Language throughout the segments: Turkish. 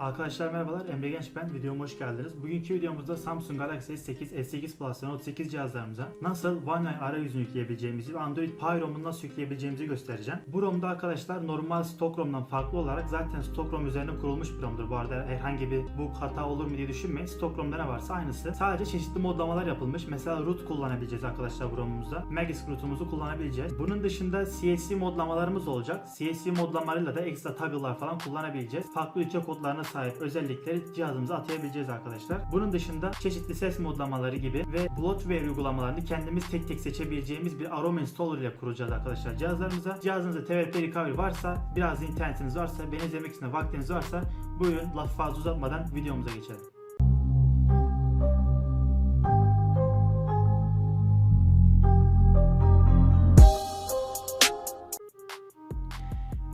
Arkadaşlar merhabalar, Emre Genç ben. Videoma hoş geldiniz. Bugünkü videomuzda Samsung Galaxy S8, S8 Plus ve Note 8 cihazlarımıza nasıl One UI arayüzünü yükleyebileceğimizi ve Android Pie ROM'unu nasıl yükleyebileceğimizi göstereceğim. Bu ROM'da arkadaşlar normal stock ROM'dan farklı olarak zaten stock ROM üzerine kurulmuş bir ROM'dur. Bu arada herhangi bir bug hata olur mu diye düşünmeyin. Stock ROM'da ne varsa aynısı. Sadece çeşitli modlamalar yapılmış. Mesela root kullanabileceğiz arkadaşlar bu ROM'umuzda. Magisk root'umuzu kullanabileceğiz. Bunun dışında CSC modlamalarımız olacak. CSC modlamalarıyla da ekstra toggle'lar falan kullanabileceğiz. Farklı ülke kodlarına sahip özellikleri cihazımıza atayabileceğiz arkadaşlar. Bunun dışında çeşitli ses modlamaları gibi ve bloatware uygulamalarını kendimiz tek tek seçebileceğimiz bir aroma installer ile kuracağız arkadaşlar cihazlarımıza. Cihazınızda TVP recovery varsa, biraz internetiniz varsa, beni izlemek için vaktiniz varsa buyurun lafı fazla uzatmadan videomuza geçelim.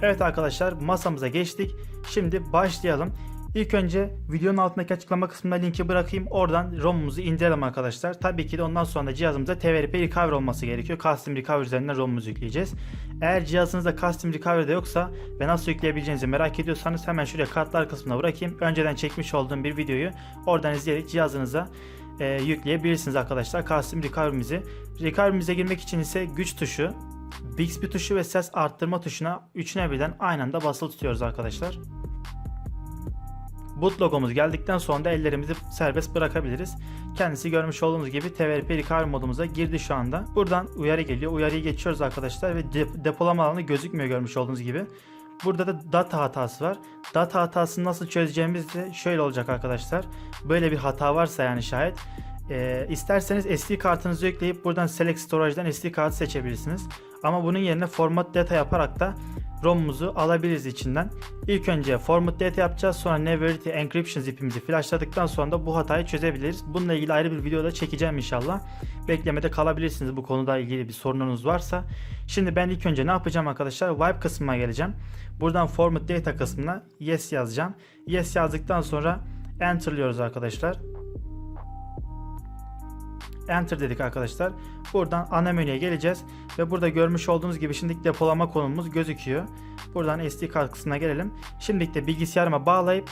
Evet arkadaşlar masamıza geçtik. Şimdi başlayalım. İlk önce videonun altındaki açıklama kısmına linki bırakayım. Oradan ROM'umuzu indirelim arkadaşlar. Tabii ki de ondan sonra da cihazımıza TVRP Recovery olması gerekiyor. Custom Recovery üzerinden ROM'umuzu yükleyeceğiz. Eğer cihazınızda Custom Recovery de yoksa ve nasıl yükleyebileceğinizi merak ediyorsanız hemen şuraya kartlar kısmına bırakayım. Önceden çekmiş olduğum bir videoyu oradan izleyerek cihazınıza e, yükleyebilirsiniz arkadaşlar. Custom Recovery'mizi. Recovery'mize girmek için ise güç tuşu, Bixby tuşu ve ses arttırma tuşuna üçüne birden aynı anda basılı tutuyoruz arkadaşlar. Boot logomuz geldikten sonra da ellerimizi serbest bırakabiliriz. Kendisi görmüş olduğunuz gibi TVRP recovery modumuza girdi şu anda. Buradan uyarı geliyor. Uyarıyı geçiyoruz arkadaşlar ve dep- depolama alanı gözükmüyor görmüş olduğunuz gibi. Burada da data hatası var. Data hatasını nasıl çözeceğimiz de şöyle olacak arkadaşlar. Böyle bir hata varsa yani şayet e, isterseniz SD kartınızı yükleyip buradan Select Storage'dan SD kartı seçebilirsiniz. Ama bunun yerine Format Data yaparak da ROM'umuzu alabiliriz içinden. İlk önce Format Data yapacağız. Sonra Neverity Encryption zipimizi flashladıktan sonra da bu hatayı çözebiliriz. Bununla ilgili ayrı bir videoda çekeceğim inşallah. Beklemede kalabilirsiniz bu konuda ilgili bir sorununuz varsa. Şimdi ben ilk önce ne yapacağım arkadaşlar? Wipe kısmına geleceğim. Buradan Format Data kısmına Yes yazacağım. Yes yazdıktan sonra Enter'lıyoruz arkadaşlar. Enter dedik arkadaşlar. Buradan ana menüye geleceğiz ve burada görmüş olduğunuz gibi şimdilik depolama konumumuz gözüküyor. Buradan SD kart kısmına gelelim. Şimdilik de bilgisayarıma bağlayıp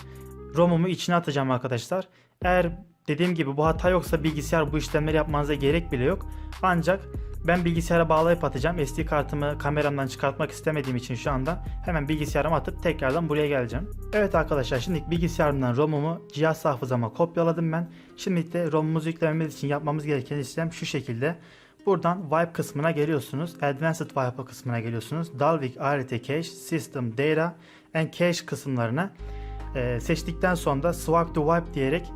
ROM'umu içine atacağım arkadaşlar. Eğer dediğim gibi bu hata yoksa bilgisayar bu işlemleri yapmanıza gerek bile yok. Ancak ben bilgisayara bağlayıp atacağım. SD kartımı kameramdan çıkartmak istemediğim için şu anda hemen bilgisayarıma atıp tekrardan buraya geleceğim. Evet arkadaşlar şimdi bilgisayarımdan ROM'umu cihaz hafızama kopyaladım ben. Şimdi de ROM'umuzu yüklememiz için yapmamız gereken işlem şu şekilde. Buradan Wipe kısmına geliyorsunuz. Advanced Wipe kısmına geliyorsunuz. Dalvik IRT Cache, System Data and Cache kısımlarına e, seçtikten sonra Swipe to Wipe diyerek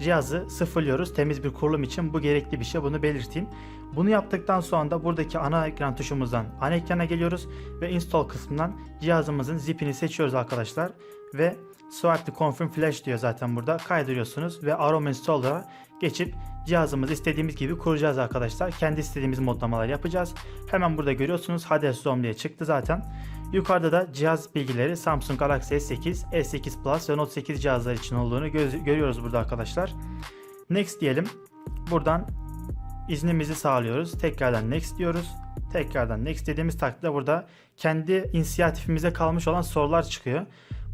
cihazı sıfırlıyoruz. Temiz bir kurulum için bu gerekli bir şey. Bunu belirteyim. Bunu yaptıktan sonra da buradaki ana ekran tuşumuzdan ana ekrana geliyoruz ve install kısmından cihazımızın zipini seçiyoruz arkadaşlar ve swipe to confirm flash diyor zaten burada kaydırıyorsunuz ve aroma installer'a geçip cihazımızı istediğimiz gibi kuracağız arkadaşlar. Kendi istediğimiz modlamalar yapacağız. Hemen burada görüyorsunuz Hades ROM diye çıktı zaten. Yukarıda da cihaz bilgileri Samsung Galaxy S8, S8 Plus ve Note 8 cihazlar için olduğunu görüyoruz burada arkadaşlar. Next diyelim. Buradan iznimizi sağlıyoruz. Tekrardan next diyoruz. Tekrardan next dediğimiz takdirde burada kendi inisiyatifimize kalmış olan sorular çıkıyor.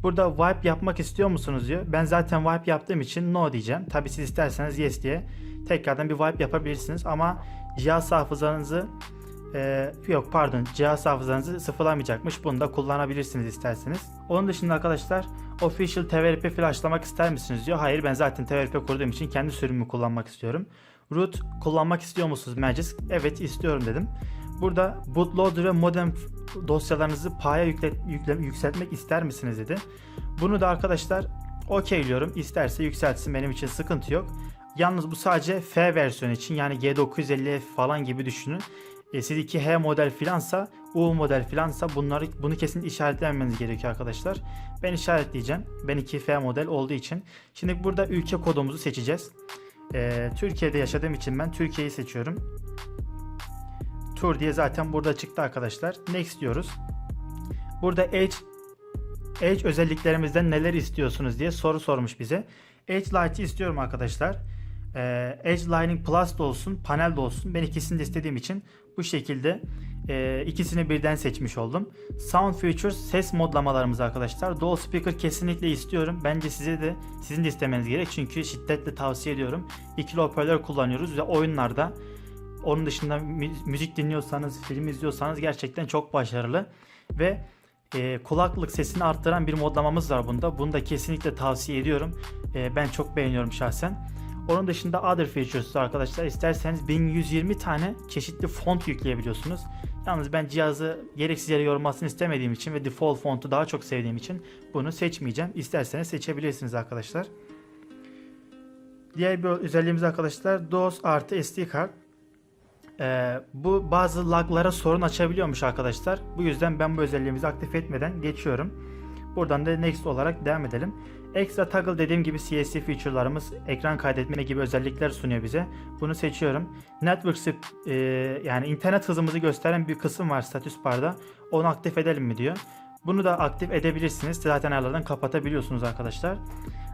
Burada wipe yapmak istiyor musunuz diyor. Ben zaten wipe yaptığım için no diyeceğim. Tabi siz isterseniz yes diye tekrardan bir wipe yapabilirsiniz ama cihaz hafızanızı ee, yok pardon cihaz hafızanızı sıfırlamayacakmış. Bunu da kullanabilirsiniz isterseniz. Onun dışında arkadaşlar Official TVRP flashlamak ister misiniz diyor. Hayır ben zaten TVRP kurduğum için kendi sürümümü kullanmak istiyorum. Root kullanmak istiyor musunuz Magisk? Evet istiyorum dedim. Burada bootloader ve modem dosyalarınızı paya yükle, yükle, yükseltmek ister misiniz dedi. Bunu da arkadaşlar okeyliyorum. İsterse yükseltsin benim için sıkıntı yok. Yalnız bu sadece F versiyonu için yani G950F falan gibi düşünün. E, siz 2H model filansa, U model filansa bunları bunu kesin işaretlemeniz gerekiyor arkadaşlar. Ben işaretleyeceğim. Ben 2F model olduğu için. Şimdi burada ülke kodumuzu seçeceğiz. E, Türkiye'de yaşadığım için ben Türkiye'yi seçiyorum. Tur diye zaten burada çıktı arkadaşlar. Next diyoruz. Burada Edge Edge özelliklerimizden neler istiyorsunuz diye soru sormuş bize. Edge Lite'ı istiyorum arkadaşlar. E, Edge Lining Plus da olsun, panel de olsun. Ben ikisini de istediğim için bu şekilde e, ikisini birden seçmiş oldum. Sound Features ses modlamalarımız arkadaşlar. Dual Speaker kesinlikle istiyorum. Bence size de sizin de istemeniz gerek. Çünkü şiddetle tavsiye ediyorum. İkili hoparlör kullanıyoruz ve oyunlarda onun dışında mü- müzik dinliyorsanız, film izliyorsanız gerçekten çok başarılı. Ve e, kulaklık sesini arttıran bir modlamamız var bunda. Bunu da kesinlikle tavsiye ediyorum. E, ben çok beğeniyorum şahsen. Onun dışında other features arkadaşlar isterseniz 1120 tane çeşitli font yükleyebiliyorsunuz. Yalnız ben cihazı gereksiz yere yormasını istemediğim için ve default fontu daha çok sevdiğim için bunu seçmeyeceğim. İsterseniz seçebilirsiniz arkadaşlar. Diğer bir özelliğimiz arkadaşlar DOS artı SD kart. Ee, bu bazı laglara sorun açabiliyormuş arkadaşlar. Bu yüzden ben bu özelliğimizi aktif etmeden geçiyorum. Buradan da next olarak devam edelim. Extra toggle dediğim gibi CSC feature'larımız ekran kaydetme gibi özellikler sunuyor bize. Bunu seçiyorum. Network e, yani internet hızımızı gösteren bir kısım var status barda. Onu aktif edelim mi diyor. Bunu da aktif edebilirsiniz. Zaten ayarlardan kapatabiliyorsunuz arkadaşlar.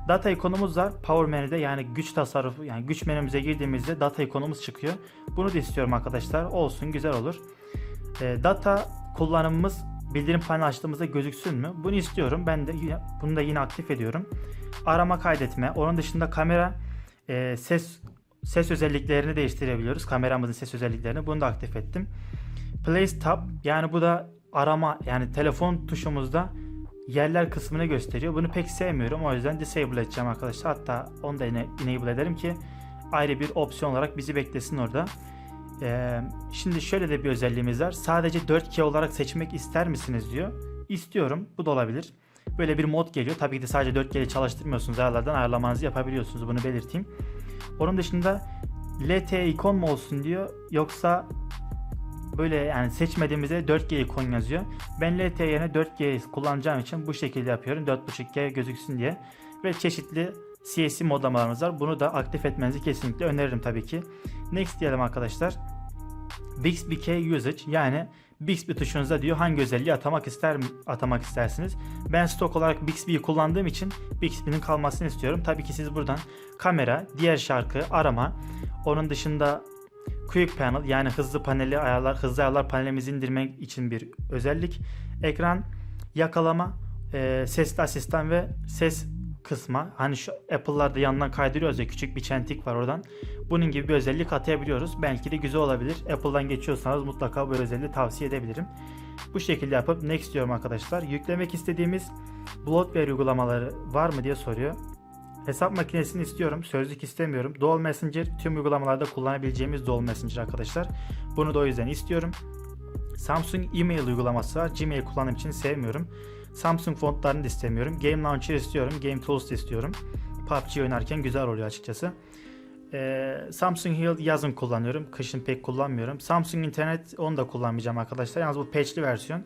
Data ikonumuz var. Power menüde yani güç tasarrufu yani güç menümüze girdiğimizde data ikonumuz çıkıyor. Bunu da istiyorum arkadaşlar. Olsun güzel olur. E, data kullanımımız bildirim paneli açtığımızda gözüksün mü? Bunu istiyorum. Ben de bunu da yine aktif ediyorum. Arama kaydetme. Onun dışında kamera e, ses ses özelliklerini değiştirebiliyoruz. Kameramızın ses özelliklerini. Bunu da aktif ettim. Place tab yani bu da arama yani telefon tuşumuzda yerler kısmını gösteriyor. Bunu pek sevmiyorum. O yüzden disable edeceğim arkadaşlar. Hatta onu da enable ederim ki ayrı bir opsiyon olarak bizi beklesin orada. Ee, şimdi şöyle de bir özelliğimiz var. Sadece 4K olarak seçmek ister misiniz diyor. İstiyorum. Bu da olabilir. Böyle bir mod geliyor. Tabii ki de sadece 4K ile çalıştırmıyorsunuz. Ayarlardan ayarlamanızı yapabiliyorsunuz. Bunu belirteyim. Onun dışında LT ikon mu olsun diyor. Yoksa böyle yani seçmediğimizde 4G ikon yazıyor. Ben LT yerine 4G kullanacağım için bu şekilde yapıyorum. 4.5G gözüksün diye. Ve çeşitli CSC modlamalarımız var. Bunu da aktif etmenizi kesinlikle öneririm tabii ki. Next diyelim arkadaşlar. Bixby Key Usage yani Bixby tuşunuzda diyor hangi özelliği atamak ister atamak istersiniz. Ben stok olarak Bixby'yi kullandığım için Bixby'nin kalmasını istiyorum. Tabii ki siz buradan kamera, diğer şarkı, arama, onun dışında Quick Panel yani hızlı paneli ayarlar, hızlı ayarlar panelimizi indirmek için bir özellik. Ekran yakalama, e, sesli asistan ve ses kısma. Hani şu Apple'larda yandan kaydırıyoruz ya küçük bir çentik var oradan. Bunun gibi bir özellik atayabiliyoruz. Belki de güzel olabilir. Apple'dan geçiyorsanız mutlaka bu özelliği tavsiye edebilirim. Bu şekilde yapıp next diyorum arkadaşlar. Yüklemek istediğimiz bloatware uygulamaları var mı diye soruyor. Hesap makinesini istiyorum. Sözlük istemiyorum. Dual Messenger tüm uygulamalarda kullanabileceğimiz Dual Messenger arkadaşlar. Bunu da o yüzden istiyorum. Samsung e-mail uygulaması var. Gmail kullanım için sevmiyorum. Samsung fontlarını da istemiyorum. Game Launcher istiyorum. Game Tools istiyorum. PUBG oynarken güzel oluyor açıkçası. Ee, Samsung Health yazın kullanıyorum. Kışın pek kullanmıyorum. Samsung internet onu da kullanmayacağım arkadaşlar. Yalnız bu patchli versiyon.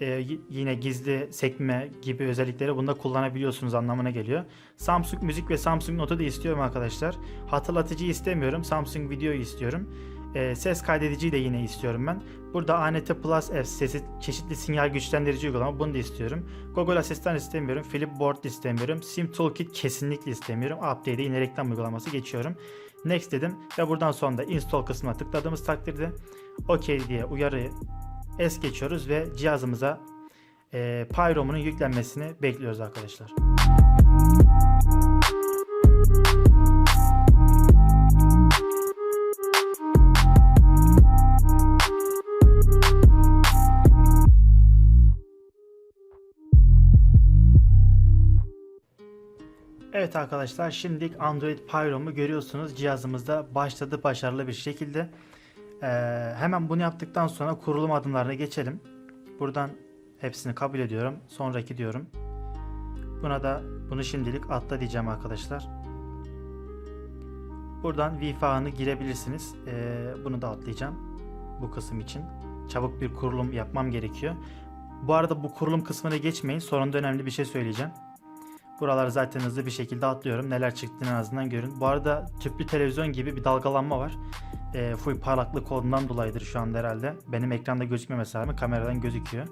Ee, yine gizli sekme gibi özellikleri bunda kullanabiliyorsunuz anlamına geliyor. Samsung müzik ve Samsung notu da istiyorum arkadaşlar. Hatırlatıcı istemiyorum. Samsung videoyu istiyorum. Ee, ses kaydediciyi de yine istiyorum ben. Burada ANT Plus F sesi çeşitli sinyal güçlendirici uygulama bunu da istiyorum. Google Asistan istemiyorum. Flipboard istemiyorum. Sim Toolkit kesinlikle istemiyorum. Update'e yine reklam uygulaması geçiyorum. Next dedim ve buradan sonra da install kısmına tıkladığımız takdirde OK diye uyarı es geçiyoruz ve cihazımıza e, Pyro'nun yüklenmesini bekliyoruz arkadaşlar. Evet arkadaşlar şimdilik Android Pyro'mu görüyorsunuz cihazımızda başladı başarılı bir şekilde. Ee, hemen bunu yaptıktan sonra kurulum adımlarına geçelim. Buradan hepsini kabul ediyorum. Sonraki diyorum. Buna da bunu şimdilik atla diyeceğim arkadaşlar. Buradan Wi-Fi ağını girebilirsiniz. Ee, bunu da atlayacağım. Bu kısım için. Çabuk bir kurulum yapmam gerekiyor. Bu arada bu kurulum kısmına geçmeyin. Sonunda önemli bir şey söyleyeceğim. Buraları zaten hızlı bir şekilde atlıyorum. Neler çıktığını en azından görün. Bu arada tüplü televizyon gibi bir dalgalanma var. E, full parlaklık olduğundan dolayıdır şu anda herhalde. Benim ekranda gözükmemesi rağmen kameradan gözüküyor.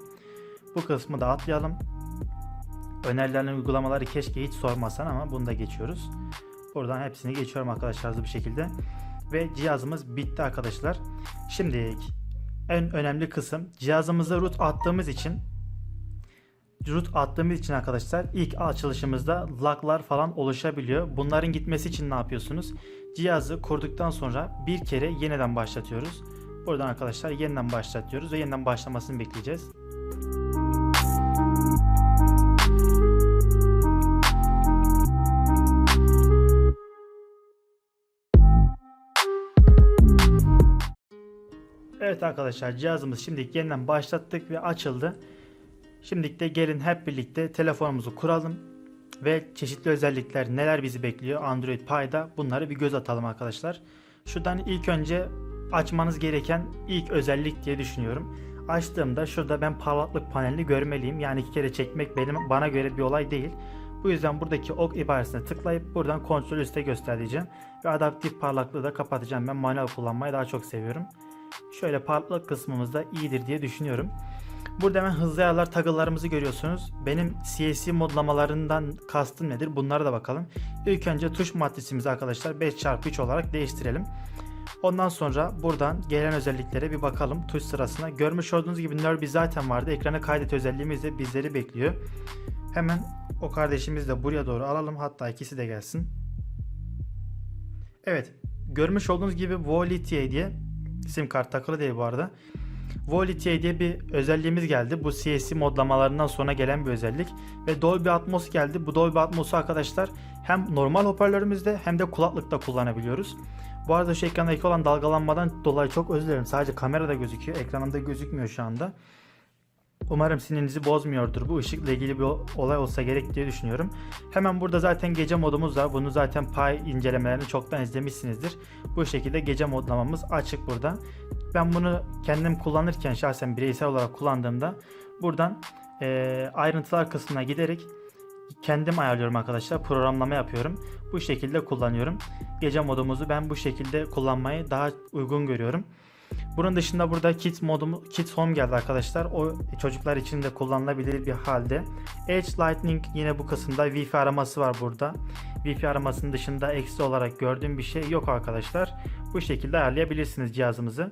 Bu kısmı da atlayalım. Önerilen uygulamaları keşke hiç sormasan ama bunu da geçiyoruz. Buradan hepsini geçiyorum arkadaşlar hızlı bir şekilde. Ve cihazımız bitti arkadaşlar. Şimdi en önemli kısım cihazımıza root attığımız için root attığımız için arkadaşlar ilk açılışımızda laglar falan oluşabiliyor. Bunların gitmesi için ne yapıyorsunuz? Cihazı kurduktan sonra bir kere yeniden başlatıyoruz. Buradan arkadaşlar yeniden başlatıyoruz ve yeniden başlamasını bekleyeceğiz. Evet arkadaşlar cihazımız şimdi yeniden başlattık ve açıldı. Şimdi de gelin hep birlikte telefonumuzu kuralım ve çeşitli özellikler neler bizi bekliyor Android Pie'da bunları bir göz atalım arkadaşlar. Şuradan ilk önce açmanız gereken ilk özellik diye düşünüyorum. Açtığımda şurada ben parlaklık panelini görmeliyim. Yani iki kere çekmek benim bana göre bir olay değil. Bu yüzden buradaki ok ibaresine tıklayıp buradan kontrol üste göstereceğim. Ve adaptif parlaklığı da kapatacağım. Ben manuel kullanmayı daha çok seviyorum. Şöyle parlaklık kısmımız da iyidir diye düşünüyorum. Burada hemen hızlı ayarlar toggle'larımızı görüyorsunuz. Benim CSC modlamalarından kastım nedir? Bunlara da bakalım. İlk önce tuş matrisimizi arkadaşlar 5x3 olarak değiştirelim. Ondan sonra buradan gelen özelliklere bir bakalım tuş sırasına. Görmüş olduğunuz gibi Nerby zaten vardı. Ekrana kaydet özelliğimiz de bizleri bekliyor. Hemen o kardeşimizi de buraya doğru alalım. Hatta ikisi de gelsin. Evet. Görmüş olduğunuz gibi Volitier diye sim kart takılı değil bu arada. Volitier diye bir özelliğimiz geldi. Bu CSC modlamalarından sonra gelen bir özellik. Ve Dolby Atmos geldi. Bu Dolby Atmos'u arkadaşlar hem normal hoparlörümüzde hem de kulaklıkta kullanabiliyoruz. Bu arada şu ekrandaki olan dalgalanmadan dolayı çok özür dilerim. Sadece kamerada gözüküyor. Ekranımda gözükmüyor şu anda. Umarım sinirinizi bozmuyordur. Bu ışıkla ilgili bir olay olsa gerek diye düşünüyorum. Hemen burada zaten gece modumuz var. Bunu zaten Pi incelemelerini çoktan izlemişsinizdir. Bu şekilde gece modlamamız açık burada. Ben bunu kendim kullanırken şahsen bireysel olarak kullandığımda buradan e, ayrıntılar kısmına giderek kendim ayarlıyorum arkadaşlar. Programlama yapıyorum. Bu şekilde kullanıyorum. Gece modumuzu ben bu şekilde kullanmayı daha uygun görüyorum. Bunun dışında burada Kids modumu Kids Home geldi arkadaşlar. O çocuklar için de kullanılabilir bir halde. Edge Lightning yine bu kısımda Wi-Fi araması var burada. Wi-Fi aramasının dışında eksi olarak gördüğüm bir şey yok arkadaşlar. Bu şekilde ayarlayabilirsiniz cihazımızı.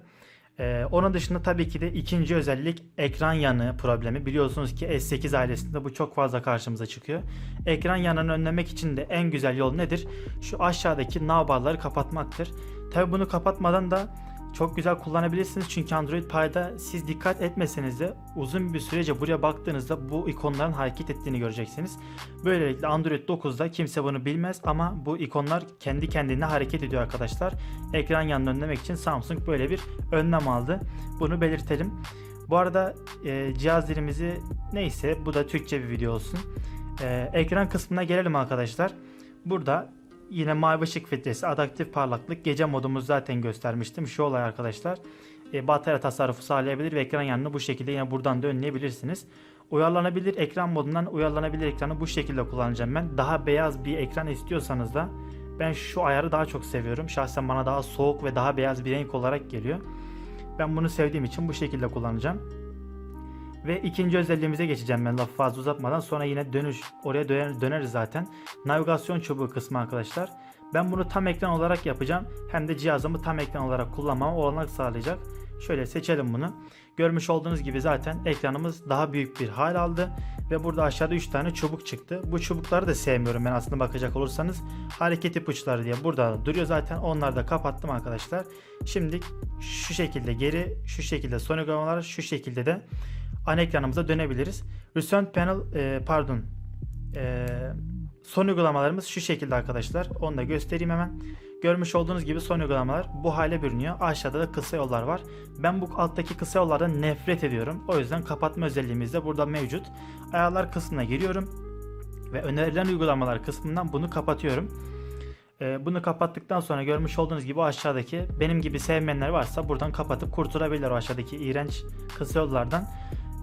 Ee, onun dışında tabii ki de ikinci özellik ekran yanı problemi. Biliyorsunuz ki S8 ailesinde bu çok fazla karşımıza çıkıyor. Ekran yanını önlemek için de en güzel yol nedir? Şu aşağıdaki navbarları kapatmaktır. Tabii bunu kapatmadan da çok güzel kullanabilirsiniz çünkü Android Pie'da siz dikkat etmeseniz de uzun bir sürece buraya baktığınızda bu ikonların hareket ettiğini göreceksiniz. Böylelikle Android 9'da kimse bunu bilmez ama bu ikonlar kendi kendine hareket ediyor arkadaşlar. Ekran yanını önlemek için Samsung böyle bir önlem aldı. Bunu belirtelim. Bu arada e, cihaz dilimizi neyse bu da Türkçe bir video olsun. E, ekran kısmına gelelim arkadaşlar. Burada Yine mavi ışık filtresi, adaptif parlaklık, gece modumuz zaten göstermiştim. Şu olay arkadaşlar. E, batarya tasarrufu sağlayabilir ve ekran yanını bu şekilde yine buradan da önleyebilirsiniz. Uyarlanabilir ekran modundan uyarlanabilir ekranı bu şekilde kullanacağım ben. Daha beyaz bir ekran istiyorsanız da ben şu ayarı daha çok seviyorum. Şahsen bana daha soğuk ve daha beyaz bir renk olarak geliyor. Ben bunu sevdiğim için bu şekilde kullanacağım. Ve ikinci özelliğimize geçeceğim ben lafı fazla uzatmadan. Sonra yine dönüş oraya döner, döneriz zaten. Navigasyon çubuğu kısmı arkadaşlar. Ben bunu tam ekran olarak yapacağım. Hem de cihazımı tam ekran olarak kullanmama olanak sağlayacak. Şöyle seçelim bunu. Görmüş olduğunuz gibi zaten ekranımız daha büyük bir hal aldı. Ve burada aşağıda 3 tane çubuk çıktı. Bu çubukları da sevmiyorum ben aslında bakacak olursanız. Hareket ipuçları diye burada duruyor zaten. Onları da kapattım arkadaşlar. Şimdi şu şekilde geri, şu şekilde son uygulamalar, şu şekilde de ana ekranımıza dönebiliriz. Recent Panel e, pardon e, son uygulamalarımız şu şekilde arkadaşlar. Onu da göstereyim hemen. Görmüş olduğunuz gibi son uygulamalar bu hale bürünüyor. Aşağıda da kısa yollar var. Ben bu alttaki kısa yollardan nefret ediyorum. O yüzden kapatma özelliğimiz de burada mevcut. Ayarlar kısmına giriyorum. Ve önerilen uygulamalar kısmından bunu kapatıyorum. Ee, bunu kapattıktan sonra görmüş olduğunuz gibi aşağıdaki benim gibi sevmeyenler varsa buradan kapatıp kurtulabilirler o aşağıdaki iğrenç kısa yollardan.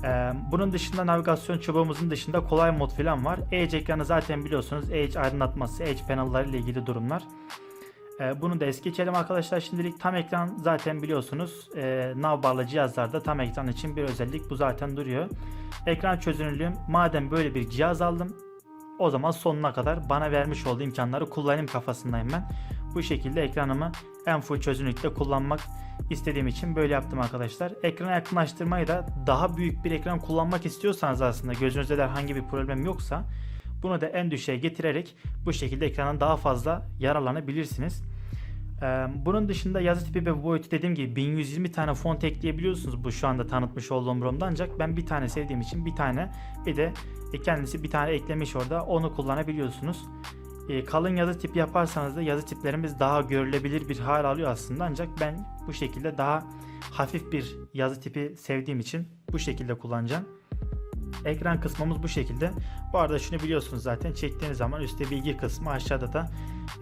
Ee, bunun dışında navigasyon çubuğumuzun dışında kolay mod falan var. Edge ekranı zaten biliyorsunuz. Edge aydınlatması, Edge panelları ile ilgili durumlar. Ee, bunu da es geçelim arkadaşlar. Şimdilik tam ekran zaten biliyorsunuz. Ee, nav cihazlarda tam ekran için bir özellik bu zaten duruyor. Ekran çözünürlüğüm madem böyle bir cihaz aldım O zaman sonuna kadar bana vermiş olduğu imkanları kullanayım kafasındayım ben. Bu şekilde ekranımı en full çözünürlükte kullanmak istediğim için böyle yaptım arkadaşlar. Ekrana yakınlaştırmayı da daha büyük bir ekran kullanmak istiyorsanız aslında gözünüzde de herhangi bir problem yoksa bunu da en düşüğe getirerek bu şekilde ekrandan daha fazla yararlanabilirsiniz. Bunun dışında yazı tipi ve boyutu dediğim gibi 1120 tane font ekleyebiliyorsunuz bu şu anda tanıtmış olduğum ROM'da ancak ben bir tane sevdiğim için bir tane bir de kendisi bir tane eklemiş orada onu kullanabiliyorsunuz. Kalın yazı tipi yaparsanız da yazı tiplerimiz daha görülebilir bir hal alıyor aslında ancak ben bu şekilde daha hafif bir yazı tipi sevdiğim için bu şekilde kullanacağım. Ekran kısmımız bu şekilde. Bu arada şunu biliyorsunuz zaten çektiğiniz zaman üstte bilgi kısmı aşağıda da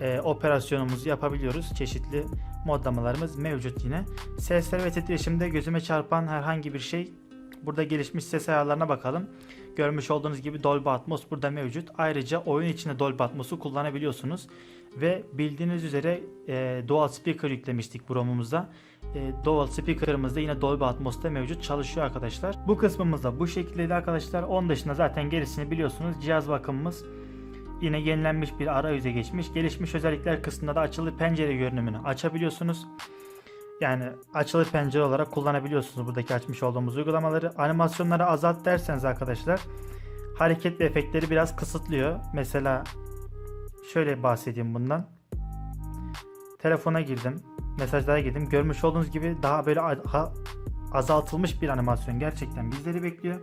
e, operasyonumuzu yapabiliyoruz. Çeşitli modlamalarımız mevcut yine. Sesler ve titreşimde gözüme çarpan herhangi bir şey burada gelişmiş ses ayarlarına bakalım. Görmüş olduğunuz gibi Dolby Atmos burada mevcut. Ayrıca oyun içinde Dolby Atmos'u kullanabiliyorsunuz. Ve bildiğiniz üzere e, Dual Speaker yüklemiştik bu ROM'umuzda. E, Dual Speaker'ımız da yine Dolby Atmos'ta mevcut çalışıyor arkadaşlar. Bu kısmımızda bu şekildeydi arkadaşlar. Onun dışında zaten gerisini biliyorsunuz. Cihaz bakımımız yine yenilenmiş bir arayüze geçmiş. Gelişmiş özellikler kısmında da açılı pencere görünümünü açabiliyorsunuz. Yani açılı pencere olarak kullanabiliyorsunuz buradaki açmış olduğumuz uygulamaları. Animasyonları azalt derseniz arkadaşlar hareket ve efektleri biraz kısıtlıyor. Mesela şöyle bahsedeyim bundan. Telefona girdim. Mesajlara girdim. Görmüş olduğunuz gibi daha böyle azaltılmış bir animasyon gerçekten bizleri bekliyor.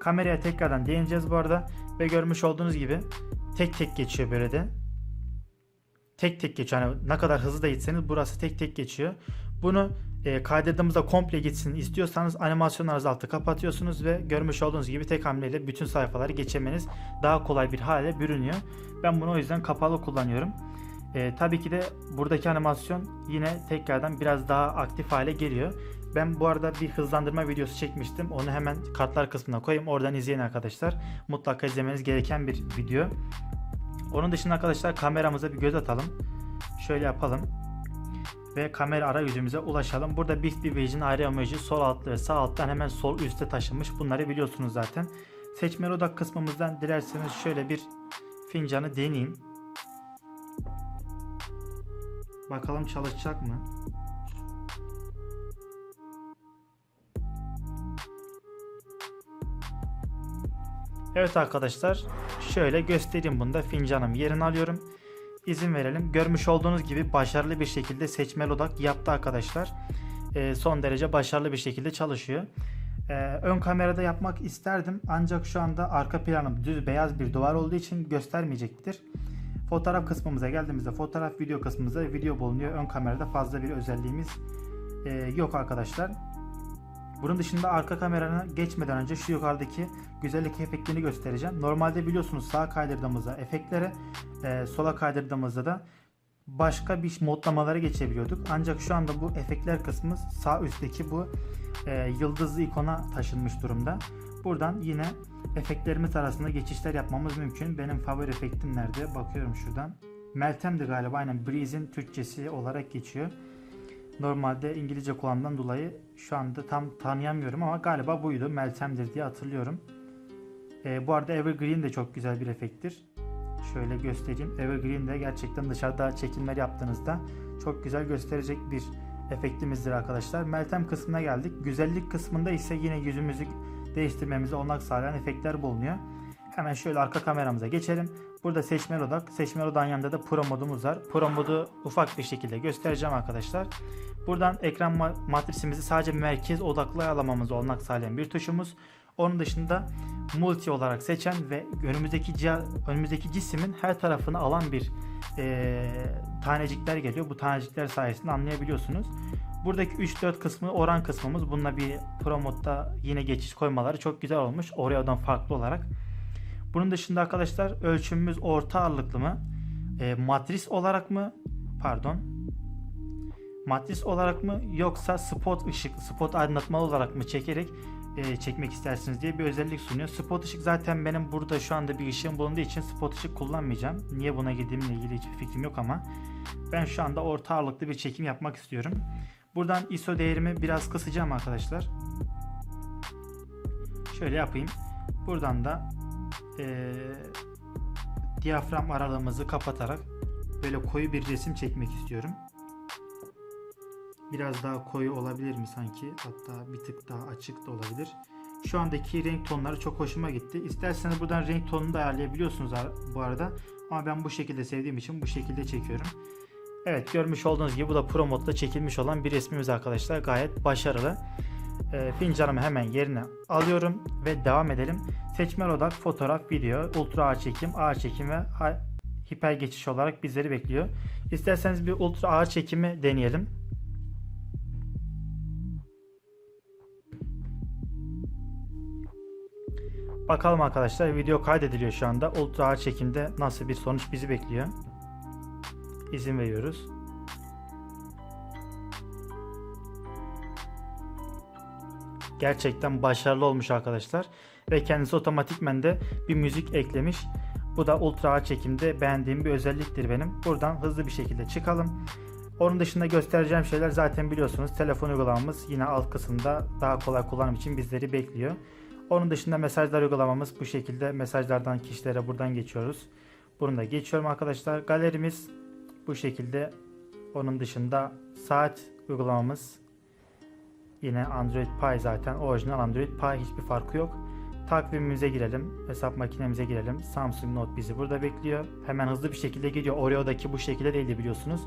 Kameraya tekrardan değineceğiz bu arada. Ve görmüş olduğunuz gibi tek tek geçiyor böyle de. Tek tek geçiyor. Yani ne kadar hızlı da gitseniz burası tek tek geçiyor. Bunu e, kaydırdığımızda komple gitsin istiyorsanız animasyon azaltı kapatıyorsunuz ve görmüş olduğunuz gibi tek hamleyle bütün sayfaları geçemeniz daha kolay bir hale bürünüyor. Ben bunu o yüzden kapalı kullanıyorum. E, tabii ki de buradaki animasyon yine tekrardan biraz daha aktif hale geliyor. Ben bu arada bir hızlandırma videosu çekmiştim. Onu hemen kartlar kısmına koyayım. Oradan izleyin arkadaşlar. Mutlaka izlemeniz gereken bir video. Onun dışında arkadaşlar kameramıza bir göz atalım. Şöyle yapalım. Ve kamera arayüzümüze ulaşalım. Burada Bixby Vision ayrı emoji sol altta ve sağ alttan hemen sol üstte taşınmış. Bunları biliyorsunuz zaten. Seçmeli odak kısmımızdan dilerseniz şöyle bir fincanı deneyeyim. Bakalım çalışacak mı? Evet arkadaşlar şöyle göstereyim bunda fincanım yerini alıyorum. İzin verelim. Görmüş olduğunuz gibi başarılı bir şekilde seçmeli odak yaptı arkadaşlar. Ee, son derece başarılı bir şekilde çalışıyor. Ee, ön kamerada yapmak isterdim ancak şu anda arka planım düz beyaz bir duvar olduğu için göstermeyecektir. Fotoğraf kısmımıza geldiğimizde fotoğraf video kısmımızda video bulunuyor. Ön kamerada fazla bir özelliğimiz e, yok arkadaşlar. Bunun dışında arka kamerana geçmeden önce şu yukarıdaki güzellik efektini göstereceğim. Normalde biliyorsunuz sağ kaydırdığımızda efektlere, e, sola kaydırdığımızda da başka bir modlamalara geçebiliyorduk. Ancak şu anda bu efektler kısmı sağ üstteki bu e, yıldızlı ikona taşınmış durumda. Buradan yine efektlerimiz arasında geçişler yapmamız mümkün. Benim favori efektim nerede? Bakıyorum şuradan. Meltem'di galiba aynen Breeze'in Türkçesi olarak geçiyor. Normalde İngilizce kullandığımdan dolayı şu anda tam tanıyamıyorum ama galiba buydu. Meltem'dir diye hatırlıyorum. Ee, bu arada Evergreen de çok güzel bir efekttir. Şöyle göstereyim. Evergreen de gerçekten dışarıda çekimler yaptığınızda çok güzel gösterecek bir efektimizdir arkadaşlar. Meltem kısmına geldik. Güzellik kısmında ise yine yüzümüzü değiştirmemize olanak sağlayan efektler bulunuyor. Hemen şöyle arka kameramıza geçelim. Burada seçmeli odak. Seçmeli odağın yanında da Pro modumuz var. Pro modu ufak bir şekilde göstereceğim arkadaşlar. Buradan ekran ma- matrisimizi sadece merkez odaklı ayarlamamıza olanak sağlayan bir tuşumuz. Onun dışında multi olarak seçen ve önümüzdeki önümüzdeki cismin her tarafını alan bir eee, tanecikler geliyor. Bu tanecikler sayesinde anlayabiliyorsunuz. Buradaki 3-4 kısmı oran kısmımız. Bununla bir Pro modda yine geçiş koymaları çok güzel olmuş. Oreo'dan farklı olarak. Bunun dışında arkadaşlar ölçümümüz orta ağırlıklı mı? E, matris olarak mı? Pardon. Matris olarak mı yoksa spot ışık, spot aydınlatmalı olarak mı çekerek e, çekmek istersiniz diye bir özellik sunuyor. Spot ışık zaten benim burada şu anda bir ışığım bulunduğu için spot ışık kullanmayacağım. Niye buna girdiğimle ilgili hiçbir fikrim yok ama ben şu anda orta ağırlıklı bir çekim yapmak istiyorum. Buradan ISO değerimi biraz kısacağım arkadaşlar. Şöyle yapayım. Buradan da eee diyafram aralığımızı kapatarak böyle koyu bir resim çekmek istiyorum. Biraz daha koyu olabilir mi sanki? Hatta bir tık daha açık da olabilir. Şu andaki renk tonları çok hoşuma gitti. İsterseniz buradan renk tonunu da ayarlayabiliyorsunuz ar- bu arada. Ama ben bu şekilde sevdiğim için bu şekilde çekiyorum. Evet görmüş olduğunuz gibi bu da Pro modda çekilmiş olan bir resmimiz arkadaşlar. Gayet başarılı. Ee, fincanımı hemen yerine alıyorum ve devam edelim. Seçmen odak, fotoğraf, video, ultra ağır çekim, ağır çekim ve hiper geçiş olarak bizleri bekliyor. İsterseniz bir ultra ağır çekimi deneyelim. Bakalım arkadaşlar video kaydediliyor şu anda. Ultra ağır çekimde nasıl bir sonuç bizi bekliyor. İzin veriyoruz. Gerçekten başarılı olmuş arkadaşlar. Ve kendisi otomatikmen de bir müzik eklemiş. Bu da ultra ağır çekimde beğendiğim bir özelliktir benim. Buradan hızlı bir şekilde çıkalım. Onun dışında göstereceğim şeyler zaten biliyorsunuz. Telefon uygulamamız yine alt kısımda daha kolay kullanım için bizleri bekliyor. Onun dışında mesajlar uygulamamız bu şekilde mesajlardan kişilere buradan geçiyoruz. Bunu da geçiyorum arkadaşlar. Galerimiz bu şekilde. Onun dışında saat uygulamamız yine Android Pie zaten orijinal Android Pie hiçbir farkı yok. Takvimimize girelim. Hesap makinemize girelim. Samsung Note bizi burada bekliyor. Hemen hızlı bir şekilde gidiyor. Oreo'daki bu şekilde değildi biliyorsunuz.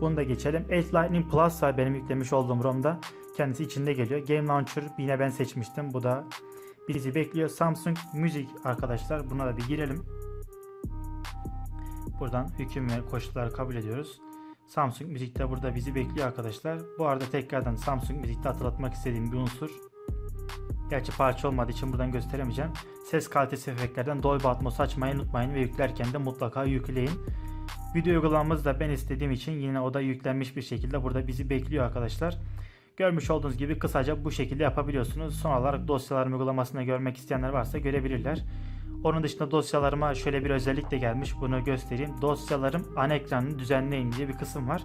Bunu da geçelim. Edge Lightning Plus var benim yüklemiş olduğum ROM'da. Kendisi içinde geliyor. Game Launcher yine ben seçmiştim. Bu da bizi bekliyor. Samsung Music arkadaşlar. Buna da bir girelim. Buradan hüküm ve koşulları kabul ediyoruz. Samsung Müzik de burada bizi bekliyor arkadaşlar. Bu arada tekrardan Samsung Müzik'te hatırlatmak istediğim bir unsur. Gerçi parça olmadığı için buradan gösteremeyeceğim. Ses kalitesi efektlerden Dolby Atmos açmayı unutmayın ve yüklerken de mutlaka yükleyin. Video uygulamamız da ben istediğim için yine o da yüklenmiş bir şekilde burada bizi bekliyor arkadaşlar. Görmüş olduğunuz gibi kısaca bu şekilde yapabiliyorsunuz. Son olarak dosyalarım uygulamasını görmek isteyenler varsa görebilirler. Onun dışında dosyalarıma şöyle bir özellik de gelmiş. Bunu göstereyim. Dosyalarım ana ekranını düzenleyin diye bir kısım var.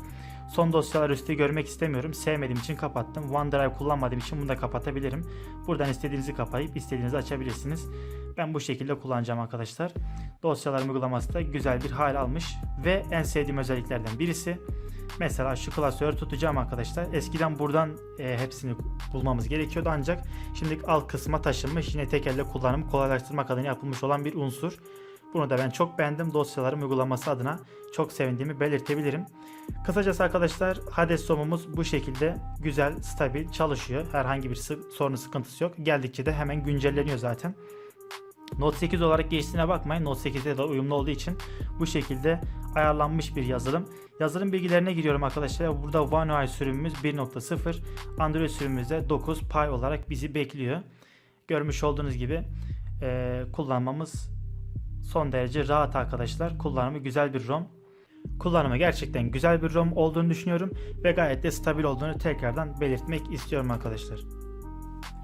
Son dosyalar üstü görmek istemiyorum. Sevmediğim için kapattım. OneDrive kullanmadığım için bunu da kapatabilirim. Buradan istediğinizi kapayıp istediğinizi açabilirsiniz. Ben bu şekilde kullanacağım arkadaşlar. Dosyalarım uygulaması da güzel bir hal almış. Ve en sevdiğim özelliklerden birisi Mesela şu klasörü tutacağım arkadaşlar. Eskiden buradan e, hepsini bulmamız gerekiyordu ancak şimdi alt kısma taşınmış. Yine tek elle kullanımı kolaylaştırmak adına yapılmış olan bir unsur. Bunu da ben çok beğendim. Dosyalarım uygulaması adına çok sevindiğimi belirtebilirim. Kısacası arkadaşlar Hades somumuz bu şekilde güzel, stabil çalışıyor. Herhangi bir sorunu sıkıntısı yok. Geldikçe de hemen güncelleniyor zaten. Note 8 olarak geçtiğine bakmayın. Note 8'de de uyumlu olduğu için bu şekilde ayarlanmış bir yazılım. Yazılım bilgilerine giriyorum arkadaşlar. Burada One UI sürümümüz 1.0, Android sürümümüz de 9 Pie olarak bizi bekliyor. Görmüş olduğunuz gibi e, kullanmamız son derece rahat arkadaşlar. Kullanımı güzel bir ROM. Kullanımı gerçekten güzel bir ROM olduğunu düşünüyorum ve gayet de stabil olduğunu tekrardan belirtmek istiyorum arkadaşlar.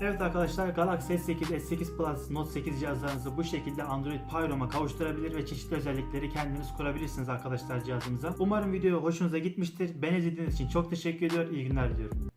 Evet arkadaşlar Galaxy S8, S8 Plus, Note 8 cihazlarınızı bu şekilde Android Pie ROM'a kavuşturabilir ve çeşitli özellikleri kendiniz kurabilirsiniz arkadaşlar cihazınıza. Umarım video hoşunuza gitmiştir. Beni izlediğiniz için çok teşekkür ediyorum. İyi günler diliyorum.